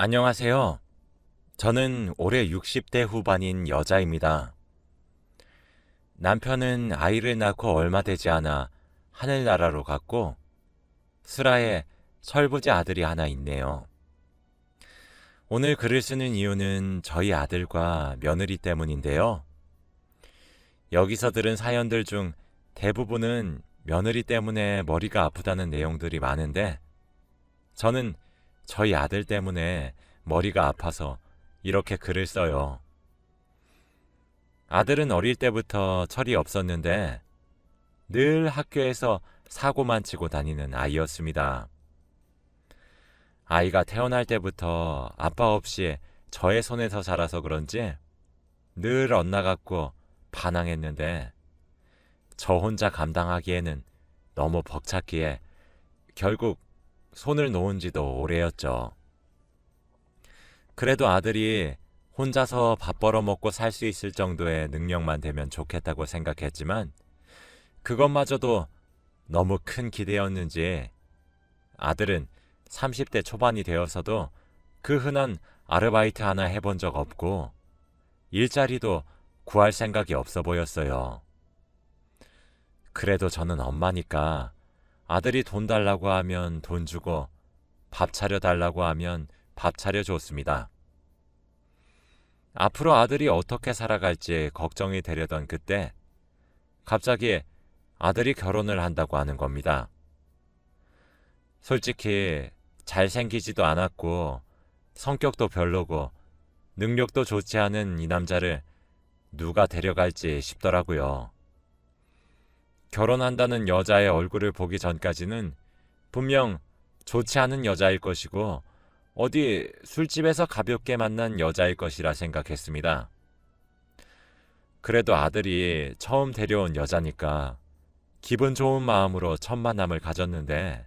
안녕하세요. 저는 올해 60대 후반인 여자입니다. 남편은 아이를 낳고 얼마 되지 않아 하늘나라로 갔고, 슬하에 철부지 아들이 하나 있네요. 오늘 글을 쓰는 이유는 저희 아들과 며느리 때문인데요. 여기서 들은 사연들 중 대부분은 며느리 때문에 머리가 아프다는 내용들이 많은데, 저는 저희 아들 때문에 머리가 아파서 이렇게 글을 써요. 아들은 어릴 때부터 철이 없었는데 늘 학교에서 사고만 치고 다니는 아이였습니다. 아이가 태어날 때부터 아빠 없이 저의 손에서 자라서 그런지 늘 엇나갔고 반항했는데 저 혼자 감당하기에는 너무 벅찼기에 결국 손을 놓은 지도 오래였죠. 그래도 아들이 혼자서 밥 벌어 먹고 살 수 있을 정도의 능력만 되면 좋겠다고 생각했지만 그것마저도 너무 큰 기대였는지 아들은 30대 초반이 되어서도 그 흔한 아르바이트 하나 해본 적 없고 일자리도 구할 생각이 없어 보였어요. 그래도 저는 엄마니까 아들이 돈 달라고 하면 돈 주고 밥 차려 달라고 하면 밥 차려 줬습니다. 앞으로 아들이 어떻게 살아갈지 걱정이 되려던 그때 갑자기 아들이 결혼을 한다고 하는 겁니다. 솔직히 잘생기지도 않았고 성격도 별로고 능력도 좋지 않은 이 남자를 누가 데려갈지 싶더라고요. 결혼한다는 여자의 얼굴을 보기 전까지는 분명 좋지 않은 여자일 것이고 어디 술집에서 가볍게 만난 여자일 것이라 생각했습니다. 그래도 아들이 처음 데려온 여자니까 기분 좋은 마음으로 첫 만남을 가졌는데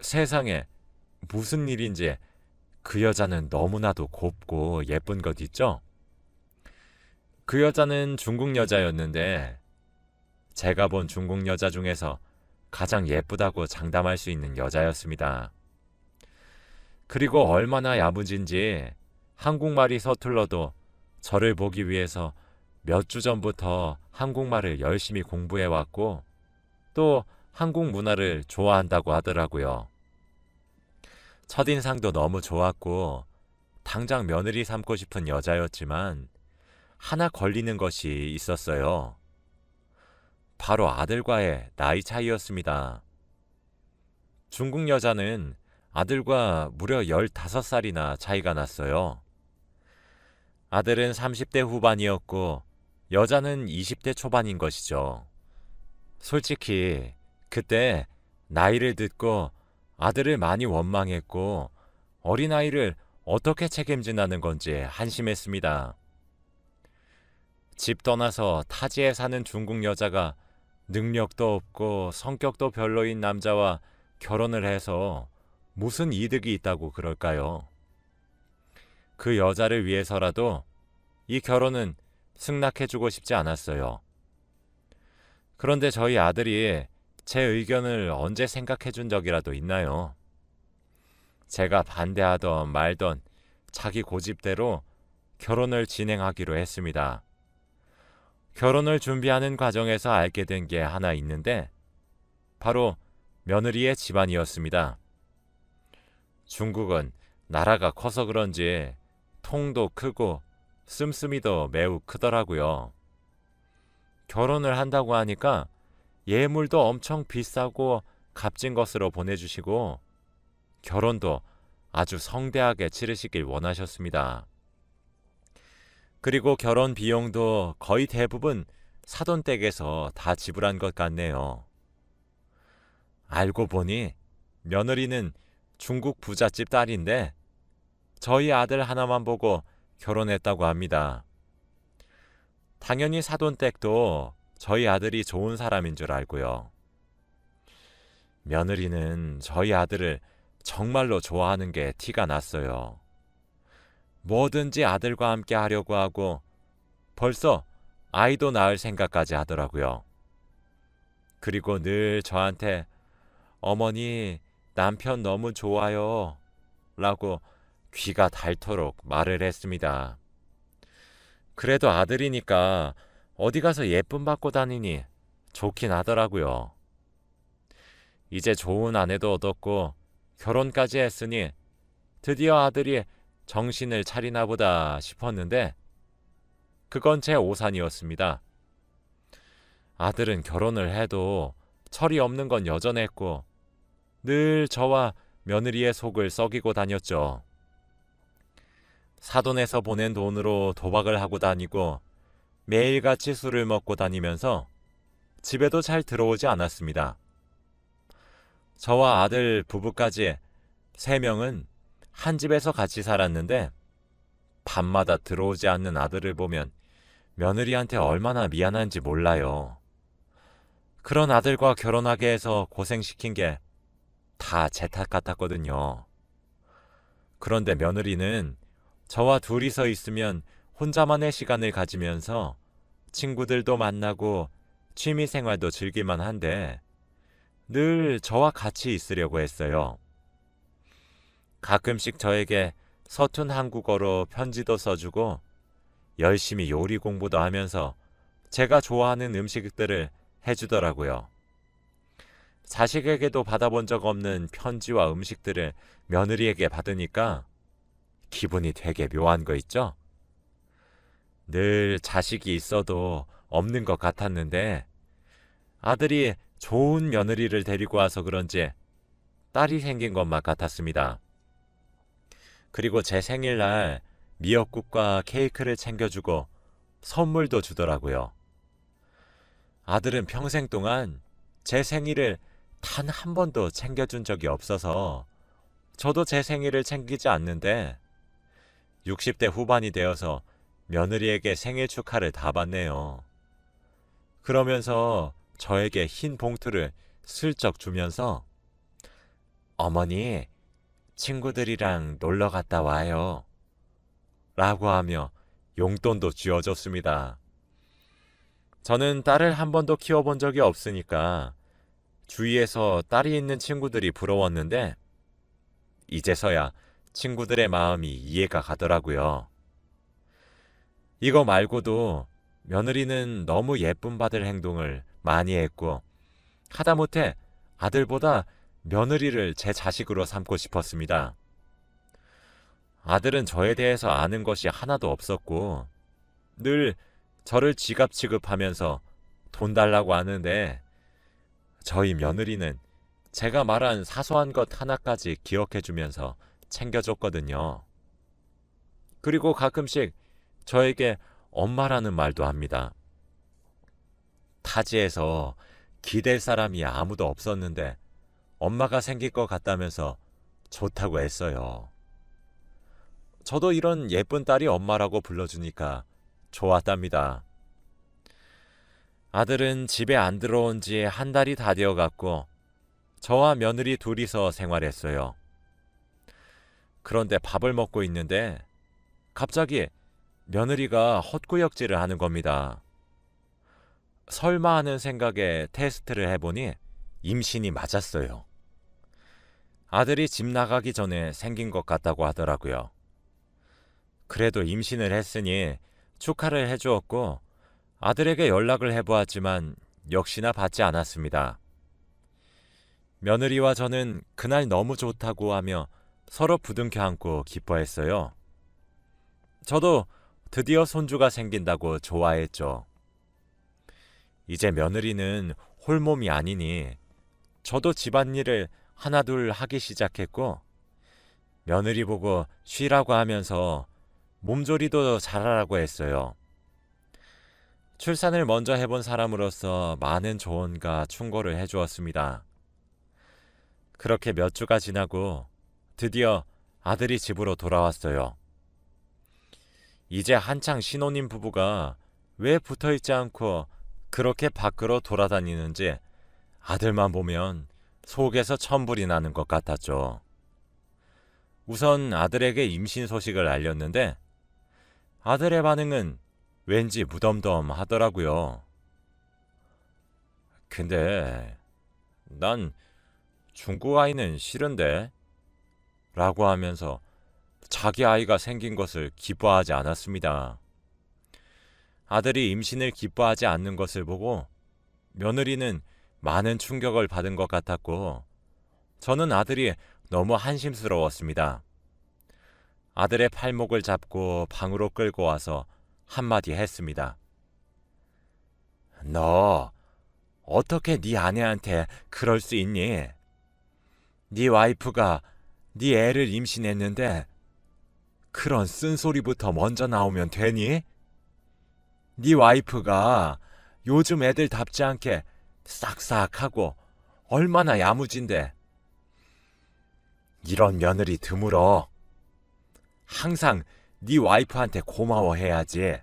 세상에 무슨 일인지 그 여자는 너무나도 곱고 예쁜 것 있죠? 그 여자는 중국 여자였는데 제가 본 중국 여자 중에서 가장 예쁘다고 장담할 수 있는 여자였습니다. 그리고 얼마나 야무진지 한국말이 서툴러도 저를 보기 위해서 몇 주 전부터 한국말을 열심히 공부해 왔고 또 한국 문화를 좋아한다고 하더라고요. 첫인상도 너무 좋았고 당장 며느리 삼고 싶은 여자였지만 하나 걸리는 것이 있었어요. 바로 아들과의 나이 차이였습니다. 중국 여자는 아들과 무려 15살이나 차이가 났어요. 아들은 30대 후반이었고 여자는 20대 초반인 것이죠. 솔직히 그때 나이를 듣고 아들을 많이 원망했고 어린아이를 어떻게 책임지나는 건지 한심했습니다. 집 떠나서 타지에 사는 중국 여자가 능력도 없고 성격도 별로인 남자와 결혼을 해서 무슨 이득이 있다고 그럴까요? 그 여자를 위해서라도 이 결혼은 승낙해주고 싶지 않았어요. 그런데 저희 아들이 제 의견을 언제 생각해 준 적이라도 있나요? 제가 반대하던 말던 자기 고집대로 결혼을 진행하기로 했습니다. 결혼을 준비하는 과정에서 알게 된 게 하나 있는데 바로 며느리의 집안이었습니다. 중국은 나라가 커서 그런지 통도 크고 씀씀이도 매우 크더라고요. 결혼을 한다고 하니까 예물도 엄청 비싸고 값진 것으로 보내주시고 결혼도 아주 성대하게 치르시길 원하셨습니다. 그리고 결혼 비용도 거의 대부분 사돈 댁에서 다 지불한 것 같네요. 알고 보니 며느리는 중국 부잣집 딸인데 저희 아들 하나만 보고 결혼했다고 합니다. 당연히 사돈 댁도 저희 아들이 좋은 사람인 줄 알고요. 며느리는 저희 아들을 정말로 좋아하는 게 티가 났어요. 뭐든지 아들과 함께 하려고 하고 벌써 아이도 낳을 생각까지 하더라고요. 그리고 늘 저한테 어머니 남편 너무 좋아요 라고 귀가 닳도록 말을 했습니다. 그래도 아들이니까 어디 가서 예쁨 받고 다니니 좋긴 하더라고요. 이제 좋은 아내도 얻었고 결혼까지 했으니 드디어 아들이 정신을 차리나 보다 싶었는데 그건 제 오산이었습니다. 아들은 결혼을 해도 철이 없는 건 여전했고 늘 저와 며느리의 속을 썩이고 다녔죠. 사돈에서 보낸 돈으로 도박을 하고 다니고 매일같이 술을 먹고 다니면서 집에도 잘 들어오지 않았습니다. 저와 아들 부부까지 세 명은 한 집에서 같이 살았는데 밤마다 들어오지 않는 아들을 보면 며느리한테 얼마나 미안한지 몰라요. 그런 아들과 결혼하게 해서 고생시킨 게 다 제 탓 같았거든요. 그런데 며느리는 저와 둘이서 있으면 혼자만의 시간을 가지면서 친구들도 만나고 취미 생활도 즐길만 한데 늘 저와 같이 있으려고 했어요. 가끔씩 저에게 서툰 한국어로 편지도 써주고 열심히 요리 공부도 하면서 제가 좋아하는 음식들을 해주더라고요. 자식에게도 받아본 적 없는 편지와 음식들을 며느리에게 받으니까 기분이 되게 묘한 거 있죠? 늘 자식이 있어도 없는 것 같았는데 아들이 좋은 며느리를 데리고 와서 그런지 딸이 생긴 것만 같았습니다. 그리고 제 생일날 미역국과 케이크를 챙겨주고 선물도 주더라고요. 아들은 평생 동안 제 생일을 단 한 번도 챙겨준 적이 없어서 저도 제 생일을 챙기지 않는데 60대 후반이 되어서 며느리에게 생일 축하를 다 받네요. 그러면서 저에게 흰 봉투를 슬쩍 주면서 어머니, 친구들이랑 놀러 갔다 와요. 라고 하며 용돈도 쥐어줬습니다. 저는 딸을 한 번도 키워본 적이 없으니까 주위에서 딸이 있는 친구들이 부러웠는데 이제서야 친구들의 마음이 이해가 가더라고요. 이거 말고도 며느리는 너무 예쁨 받을 행동을 많이 했고 하다못해 아들보다 며느리를 제 자식으로 삼고 싶었습니다. 아들은 저에 대해서 아는 것이 하나도 없었고 늘 저를 지갑 취급하면서 돈 달라고 하는데 저희 며느리는 제가 말한 사소한 것 하나까지 기억해 주면서 챙겨줬거든요. 그리고 가끔씩 저에게 엄마라는 말도 합니다. 타지에서 기댈 사람이 아무도 없었는데 엄마가 생길 것 같다면서 좋다고 했어요. 저도 이런 예쁜 딸이 엄마라고 불러주니까 좋았답니다. 아들은 집에 안 들어온 지 한 달이 다 되어 갔고, 저와 며느리 둘이서 생활했어요. 그런데 밥을 먹고 있는데, 갑자기 며느리가 헛구역질을 하는 겁니다. 설마 하는 생각에 테스트를 해보니 임신이 맞았어요. 아들이 집 나가기 전에 생긴 것 같다고 하더라고요. 그래도 임신을 했으니 축하를 해주었고 아들에게 연락을 해보았지만 역시나 받지 않았습니다. 며느리와 저는 그날 너무 좋다고 하며 서로 부둥켜 안고 기뻐했어요. 저도 드디어 손주가 생긴다고 좋아했죠. 이제 며느리는 홀몸이 아니니 저도 집안일을 하나둘 하기 시작했고 며느리 보고 쉬라고 하면서 몸조리도 잘하라고 했어요. 출산을 먼저 해본 사람으로서 많은 조언과 충고를 해주었습니다. 그렇게 몇 주가 지나고 드디어 아들이 집으로 돌아왔어요. 이제 한창 신혼인 부부가 왜 붙어 있지 않고 그렇게 밖으로 돌아다니는지 아들만 보면 속에서 천불이 나는 것 같았죠. 우선 아들에게 임신 소식을 알렸는데 아들의 반응은 왠지 무덤덤 하더라고요. 근데 난 중국 아이는 싫은데 라고 하면서 자기 아이가 생긴 것을 기뻐하지 않았습니다. 아들이 임신을 기뻐하지 않는 것을 보고 며느리는 많은 충격을 받은 것 같았고 저는 아들이 너무 한심스러웠습니다. 아들의 팔목을 잡고 방으로 끌고 와서 한마디 했습니다. 너 어떻게 네 아내한테 그럴 수 있니? 네 와이프가 네 애를 임신했는데 그런 쓴소리부터 먼저 나오면 되니? 네 와이프가 요즘 애들 답지 않게 싹싹하고 얼마나 야무진데 이런 며느리 드물어. 항상 네 와이프한테 고마워해야지.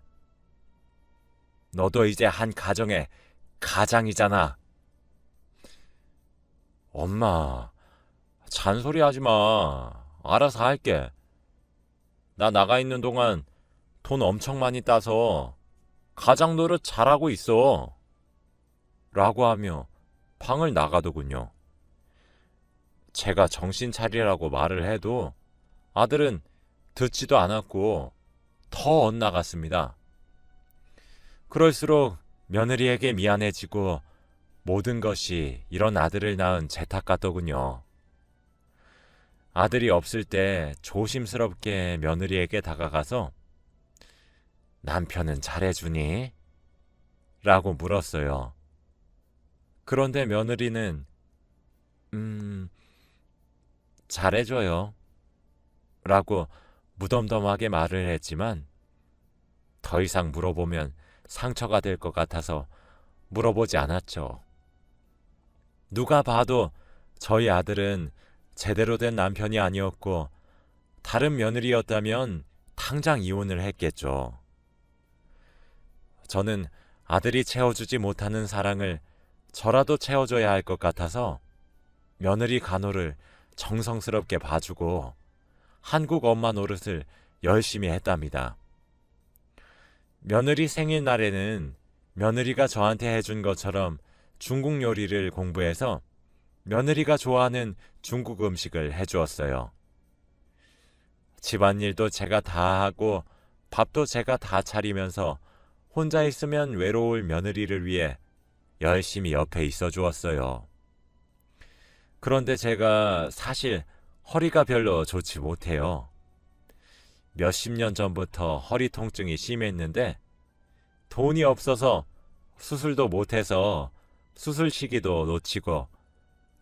너도 이제 한 가정의 가장이잖아. 엄마, 잔소리 하지 마. 알아서 할게. 나 나가 있는 동안 돈 엄청 많이 따서 가장 노릇 잘하고 있어. 라고 하며 방을 나가더군요. 제가 정신 차리라고 말을 해도 아들은 듣지도 않았고 더 엇나갔습니다. 그럴수록 며느리에게 미안해지고 모든 것이 이런 아들을 낳은 제 탓 같더군요. 아들이 없을 때 조심스럽게 며느리에게 다가가서 남편은 잘해주니? 라고 물었어요. 그런데 며느리는 음, 잘해줘요. 라고 무덤덤하게 말을 했지만 더 이상 물어보면 상처가 될 것 같아서 물어보지 않았죠. 누가 봐도 저희 아들은 제대로 된 남편이 아니었고 다른 며느리였다면 당장 이혼을 했겠죠. 저는 아들이 채워주지 못하는 사랑을 저라도 채워줘야 할 것 같아서 며느리 간호를 정성스럽게 봐주고 한국 엄마 노릇을 열심히 했답니다. 며느리 생일날에는 며느리가 저한테 해준 것처럼 중국 요리를 공부해서 며느리가 좋아하는 중국 음식을 해주었어요. 집안일도 제가 다 하고 밥도 제가 다 차리면서 혼자 있으면 외로울 며느리를 위해 열심히 옆에 있어 주었어요. 그런데 제가 사실 허리가 별로 좋지 못해요. 몇십 년 전부터 허리 통증이 심했는데 돈이 없어서 수술도 못해서 수술 시기도 놓치고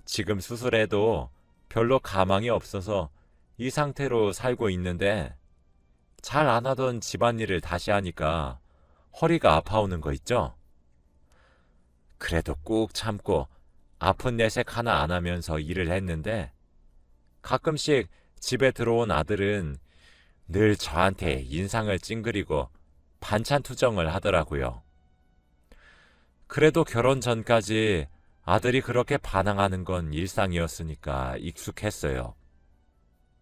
지금 수술해도 별로 가망이 없어서 이 상태로 살고 있는데 잘 안 하던 집안일을 다시 하니까 허리가 아파오는 거 있죠? 그래도 꾹 참고 아픈 내색 하나 안 하면서 일을 했는데 가끔씩 집에 들어온 아들은 늘 저한테 인상을 찡그리고 반찬 투정을 하더라고요. 그래도 결혼 전까지 아들이 그렇게 반항하는 건 일상이었으니까 익숙했어요.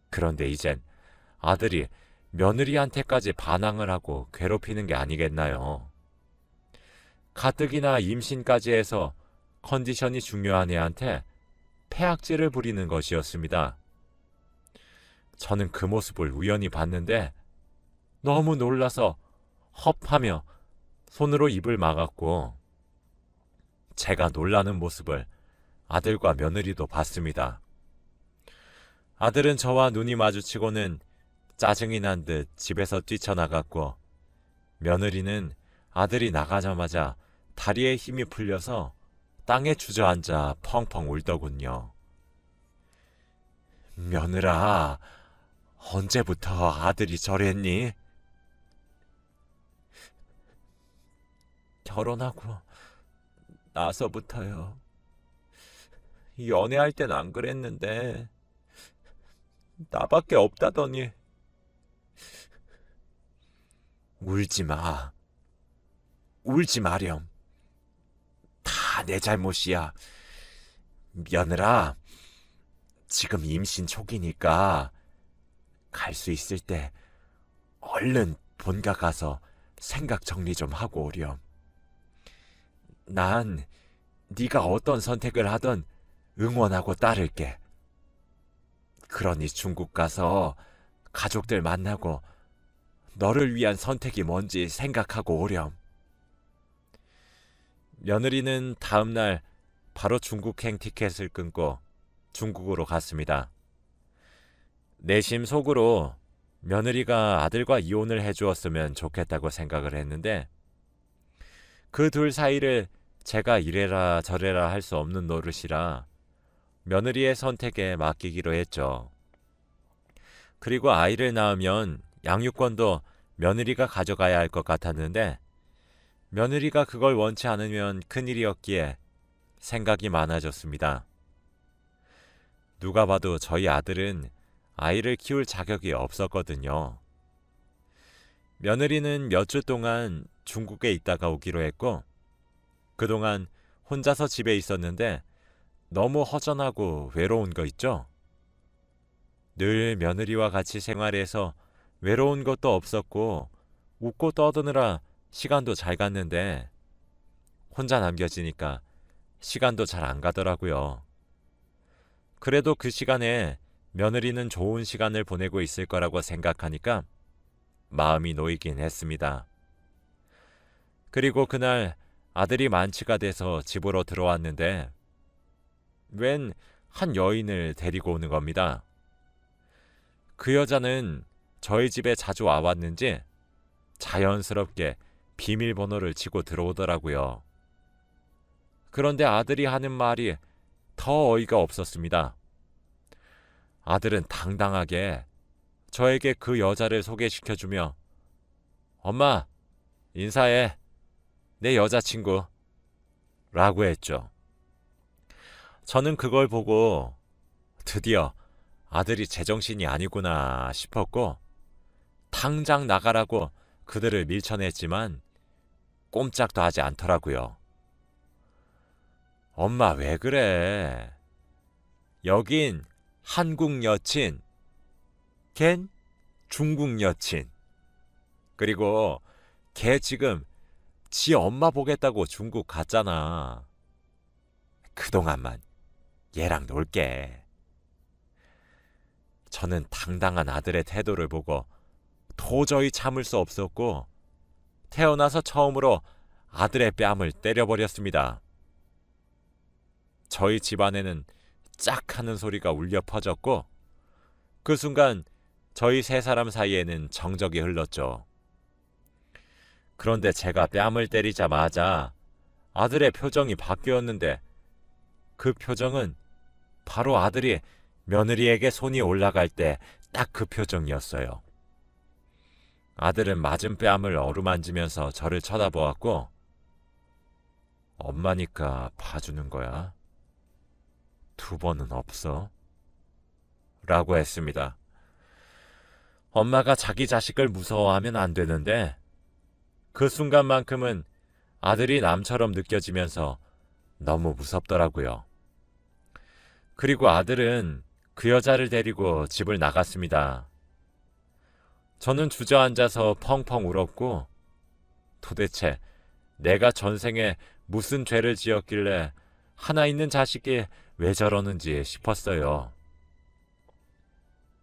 그런데 이젠 아들이 며느리한테까지 반항을 하고 괴롭히는 게 아니겠나요? 가뜩이나 임신까지 해서 컨디션이 중요한 애한테 폐악질을 부리는 것이었습니다. 저는 그 모습을 우연히 봤는데 너무 놀라서 헙하며 손으로 입을 막았고 제가 놀라는 모습을 아들과 며느리도 봤습니다. 아들은 저와 눈이 마주치고는 짜증이 난 듯 집에서 뛰쳐나갔고 며느리는 아들이 나가자마자 다리에 힘이 풀려서 땅에 주저앉아 펑펑 울더군요. 며느라, 언제부터 아들이 저랬니? 결혼하고 나서부터요. 연애할 땐 안 그랬는데 나밖에 없다더니 울지 마. 울지 마렴. 다 내 잘못이야. 며느라, 지금 임신 초기니까 갈 수 있을 때 얼른 본가 가서 생각 정리 좀 하고 오렴. 난 네가 어떤 선택을 하든 응원하고 따를게. 그러니 중국 가서 가족들 만나고 너를 위한 선택이 뭔지 생각하고 오렴. 며느리는 다음 날 바로 중국행 티켓을 끊고 중국으로 갔습니다. 내심 속으로 며느리가 아들과 이혼을 해주었으면 좋겠다고 생각을 했는데 그 둘 사이를 제가 이래라 저래라 할 수 없는 노릇이라 며느리의 선택에 맡기기로 했죠. 그리고 아이를 낳으면 양육권도 며느리가 가져가야 할 것 같았는데 며느리가 그걸 원치 않으면 큰일이었기에 생각이 많아졌습니다. 누가 봐도 저희 아들은 아이를 키울 자격이 없었거든요. 며느리는 몇 주 동안 중국에 있다가 오기로 했고, 그동안 혼자서 집에 있었는데 너무 허전하고 외로운 거 있죠? 늘 며느리와 같이 생활해서 외로운 것도 없었고, 웃고 떠드느라 시간도 잘 갔는데, 혼자 남겨지니까 시간도 잘 안 가더라고요. 그래도 그 시간에 며느리는 좋은 시간을 보내고 있을 거라고 생각하니까 마음이 놓이긴 했습니다. 그리고 그날 아들이 만취가 돼서 집으로 들어왔는데 웬 한 여인을 데리고 오는 겁니다. 그 여자는 저희 집에 자주 와왔는지 자연스럽게 비밀번호를 치고 들어오더라고요. 그런데 아들이 하는 말이 더 어이가 없었습니다. 아들은 당당하게 저에게 그 여자를 소개시켜주며 엄마, 인사해. 내 여자친구. 라고 했죠. 저는 그걸 보고 드디어 아들이 제정신이 아니구나 싶었고 당장 나가라고 그들을 밀쳐냈지만 꼼짝도 하지 않더라고요. 엄마 왜 그래? 여긴 한국 여친, 걘 중국 여친. 그리고 걔 지금 지 엄마 보겠다고 중국 갔잖아. 그동안만 얘랑 놀게. 저는 당당한 아들의 태도를 보고 도저히 참을 수 없었고 태어나서 처음으로 아들의 뺨을 때려버렸습니다. 저희 집안에는 짝 하는 소리가 울려 퍼졌고 그 순간 저희 세 사람 사이에는 정적이 흘렀죠. 그런데 제가 뺨을 때리자마자 아들의 표정이 바뀌었는데 그 표정은 바로 아들이 며느리에게 손이 올라갈 때 딱 그 표정이었어요. 아들은 맞은 뺨을 어루만지면서 저를 쳐다보았고 엄마니까 봐주는 거야. 두 번은 없어. 라고 했습니다. 엄마가 자기 자식을 무서워하면 안 되는데 그 순간만큼은 아들이 남처럼 느껴지면서 너무 무섭더라고요. 그리고 아들은 그 여자를 데리고 집을 나갔습니다. 저는 주저앉아서 펑펑 울었고 도대체 내가 전생에 무슨 죄를 지었길래 하나 있는 자식이 왜 저러는지 싶었어요.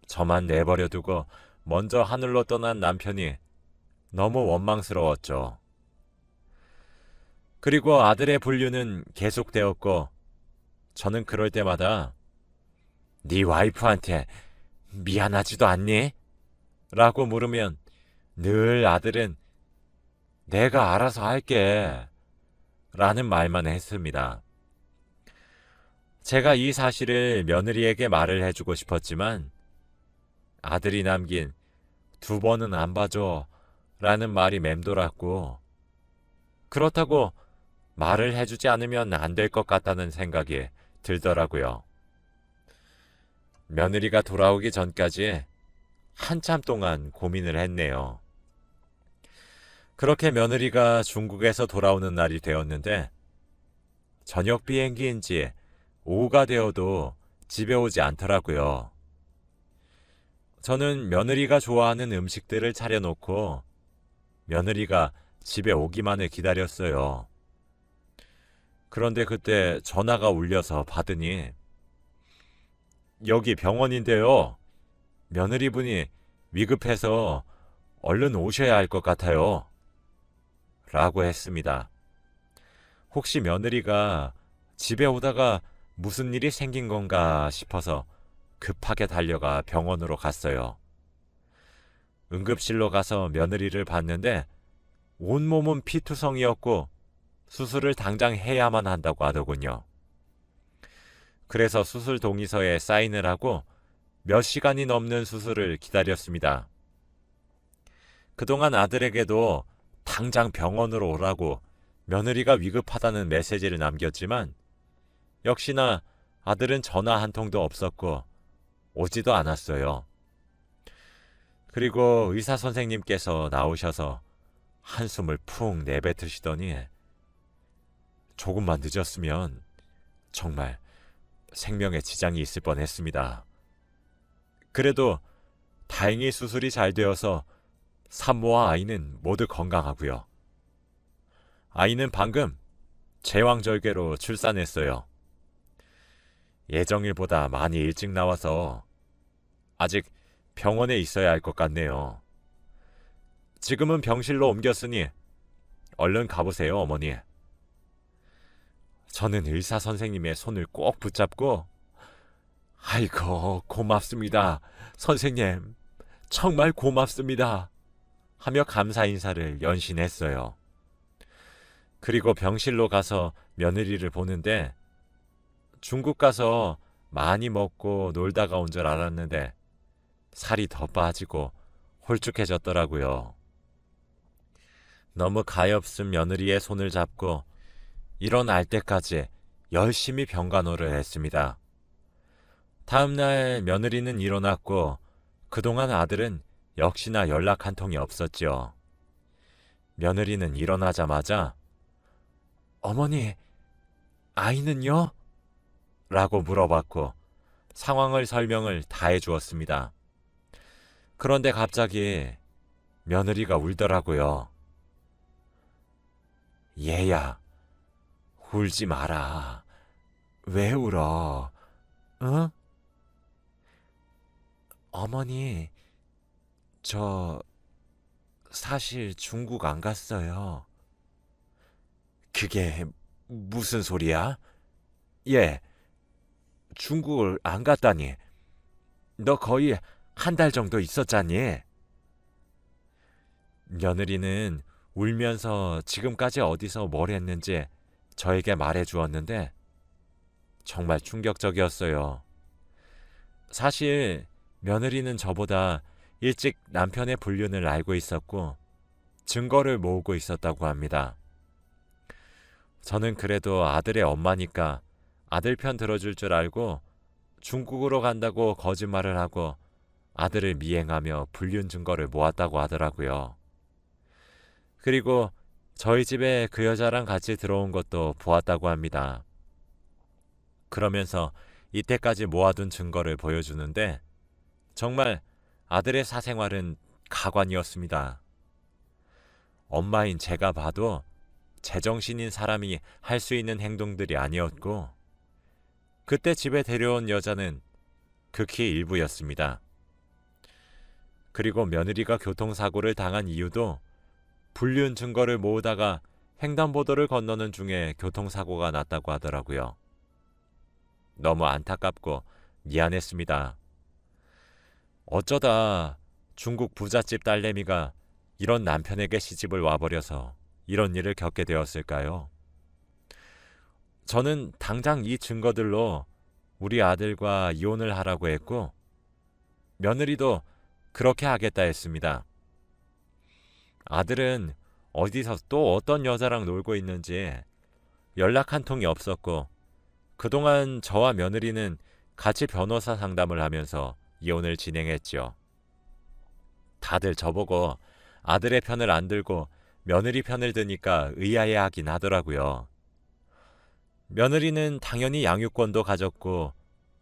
저만 내버려 두고 먼저 하늘로 떠난 남편이 너무 원망스러웠죠. 그리고 아들의 분류는 계속되었고 저는 그럴 때마다 네 와이프한테 미안하지도 않니? 라고 물으면 늘 아들은 내가 알아서 할게 라는 말만 했습니다. 제가 이 사실을 며느리에게 말을 해주고 싶었지만 아들이 남긴 두 번은 안 봐줘 라는 말이 맴돌았고 그렇다고 말을 해주지 않으면 안 될 것 같다는 생각이 들더라고요. 며느리가 돌아오기 전까지 한참 동안 고민을 했네요. 그렇게 며느리가 중국에서 돌아오는 날이 되었는데 저녁 비행기인지 오후가 되어도 집에 오지 않더라고요. 저는 며느리가 좋아하는 음식들을 차려놓고 며느리가 집에 오기만을 기다렸어요. 그런데 그때 전화가 울려서 받으니 여기 병원인데요. 며느리분이 위급해서 얼른 오셔야 할 것 같아요. 라고 했습니다. 혹시 며느리가 집에 오다가 무슨 일이 생긴 건가 싶어서 급하게 달려가 병원으로 갔어요. 응급실로 가서 며느리를 봤는데 온몸은 피투성이었고 수술을 당장 해야만 한다고 하더군요. 그래서 수술 동의서에 사인을 하고 몇 시간이 넘는 수술을 기다렸습니다. 그동안 아들에게도 당장 병원으로 오라고 며느리가 위급하다는 메시지를 남겼지만 역시나 아들은 전화 한 통도 없었고 오지도 않았어요. 그리고 의사 선생님께서 나오셔서 한숨을 푹 내뱉으시더니 조금만 늦었으면 정말 생명에 지장이 있을 뻔 했습니다. 그래도 다행히 수술이 잘 되어서 산모와 아이는 모두 건강하고요. 아이는 방금 제왕절개로 출산했어요. 예정일보다 많이 일찍 나와서 아직 병원에 있어야 할 것 같네요. 지금은 병실로 옮겼으니 얼른 가보세요, 어머니. 저는 의사 선생님의 손을 꼭 붙잡고 아이고, 고맙습니다. 선생님, 정말 고맙습니다. 하며 감사 인사를 연신했어요. 그리고 병실로 가서 며느리를 보는데 중국 가서 많이 먹고 놀다가 온 줄 알았는데 살이 더 빠지고 홀쭉해졌더라고요. 너무 가엾은 며느리의 손을 잡고 일어날 때까지 열심히 병간호를 했습니다. 다음 날 며느리는 일어났고 그동안 아들은 역시나 연락 한 통이 없었지요. 며느리는 일어나자마자 어머니, 아이는요? 라고 물어봤고 상황을 설명을 다 해주었습니다. 그런데 갑자기 며느리가 울더라고요. 얘야, 울지 마라. 왜 울어? 응? 어머니, 저 사실 중국 안 갔어요. 그게 무슨 소리야? 예, 중국을 안 갔다니. 너 거의 한 달 정도 있었잖니. 며느리는 울면서 지금까지 어디서 뭘 했는지 저에게 말해 주었는데 정말 충격적이었어요. 사실 며느리는 저보다 일찍 남편의 불륜을 알고 있었고 증거를 모으고 있었다고 합니다. 저는 그래도 아들의 엄마니까 아들 편 들어줄 줄 알고 중국으로 간다고 거짓말을 하고 아들을 미행하며 불륜 증거를 모았다고 하더라고요. 그리고 저희 집에 그 여자랑 같이 들어온 것도 보았다고 합니다. 그러면서 이때까지 모아둔 증거를 보여주는데 정말 아들의 사생활은 가관이었습니다. 엄마인 제가 봐도 제정신인 사람이 할 수 있는 행동들이 아니었고 그때 집에 데려온 여자는 극히 일부였습니다. 그리고 며느리가 교통사고를 당한 이유도 불륜 증거를 모으다가 횡단보도를 건너는 중에 교통사고가 났다고 하더라고요. 너무 안타깝고 미안했습니다. 어쩌다 중국 부잣집 딸내미가 이런 남편에게 시집을 와버려서 이런 일을 겪게 되었을까요? 저는 당장 이 증거들로 우리 아들과 이혼을 하라고 했고, 며느리도 그렇게 하겠다 했습니다. 아들은 어디서 또 어떤 여자랑 놀고 있는지 연락 한 통이 없었고, 그동안 저와 며느리는 같이 변호사 상담을 하면서 이혼을 진행했죠. 다들 저보고 아들의 편을 안 들고 며느리 편을 드니까 의아해 하긴 하더라고요. 며느리는 당연히 양육권도 가졌고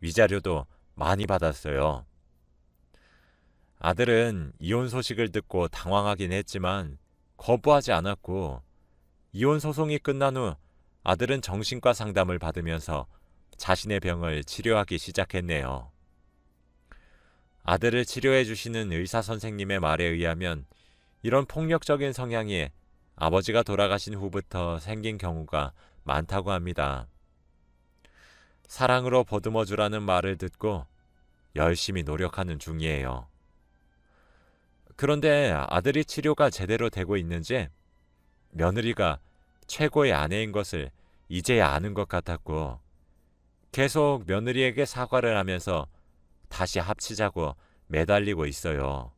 위자료도 많이 받았어요. 아들은 이혼 소식을 듣고 당황하긴 했지만 거부하지 않았고 이혼 소송이 끝난 후 아들은 정신과 상담을 받으면서 자신의 병을 치료하기 시작했네요. 아들을 치료해 주시는 의사 선생님의 말에 의하면 이런 폭력적인 성향이 아버지가 돌아가신 후부터 생긴 경우가 많다고 합니다. 사랑으로 보듬어 주라는 말을 듣고 열심히 노력하는 중이에요. 그런데 아들이 치료가 제대로 되고 있는지 며느리가 최고의 아내인 것을 이제야 아는 것 같았고 계속 며느리에게 사과를 하면서 다시 합치자고 매달리고 있어요.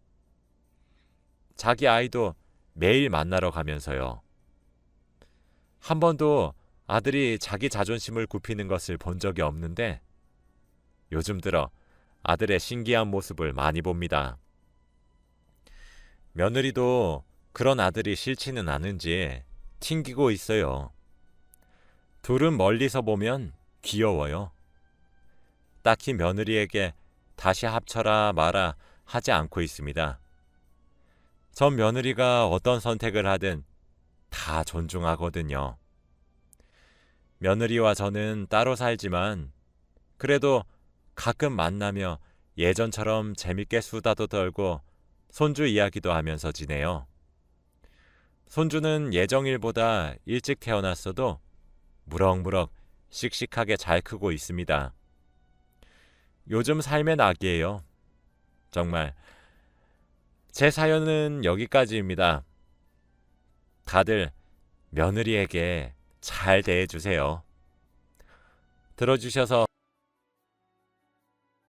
자기 아이도 매일 만나러 가면서요. 한 번도 아들이 자기 자존심을 굽히는 것을 본 적이 없는데 요즘 들어 아들의 신기한 모습을 많이 봅니다. 며느리도 그런 아들이 싫지는 않은지 튕기고 있어요. 둘은 멀리서 보면 귀여워요. 딱히 며느리에게 다시 합쳐라 마라 하지 않고 있습니다. 전 며느리가 어떤 선택을 하든 다 존중하거든요. 며느리와 저는 따로 살지만 그래도 가끔 만나며 예전처럼 재밌게 수다도 떨고 손주 이야기도 하면서 지내요. 손주는 예정일보다 일찍 태어났어도 무럭무럭 씩씩하게 잘 크고 있습니다. 요즘 삶의 낙이에요. 정말 제 사연은 여기까지입니다. 다들 며느리에게 잘 대해주세요. 들어주셔서